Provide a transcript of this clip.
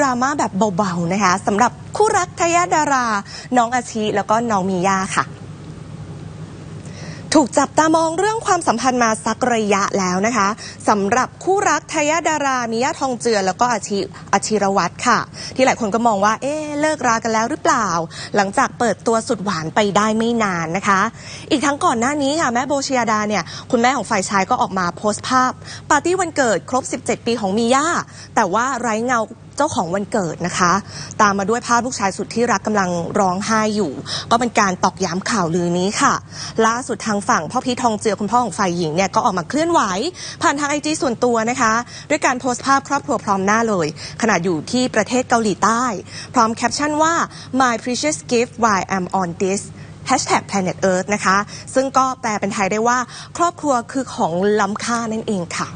ดราม่าแบบเบาๆนะคะสำหรับคู่รักทายาดารา น้องอาชิแล้วก็น้องมีย่าค่ะ ถูกจับตามองเรื่องความสัมพันธ์มาสักระยะแล้วนะคะสำหรับคู่รักทายาดารา มียาทองเจือ แล้วก็อาชิอาชิรวัตรค่ะ ที่หลายคนก็มองว่าเอ๊ะ เลิกรากันแล้วหรือเปล่า หลังจากเปิดตัวสุดหวานไปได้ไม่นานนะคะ อีกทั้งก่อนหน้านี้ค่ะแม่โบชียดาเนี่ยคุณแม่ของฝ่ายชายก็ออกมาโพสต์ภาพ ปาร์ตี้วันเกิดครบ 17 ปีของมีย่าแต่ว่าไร้เงาเจ้าของวันเกิดนะคะ ตามมาด้วยภาพลูกชายสุดที่รักกำลังร้องไห้อยู่ ก็เป็นการตอกย้ำข่าวลือนี้ค่ะ ล่าสุดทางฝั่งพ่อพีททองเจือคุณพ่อของฝ่ายหญิงเนี่ยก็ออกมาเคลื่อนไหว ผ่านทางไอจีส่วนตัวนะคะ ด้วยการโพสต์ภาพครอบครัวพร้อมหน้าเลย ขณะอยู่ที่ประเทศเกาหลีใต้ พร้อมแคปชั่นว่า my precious gift why I'm on this Hashtag Planet Earth นะคะ ซึ่งก็แปลเป็นไทยได้ว่า ครอบครัวคือของล้ำค่านั่นเองค่ะ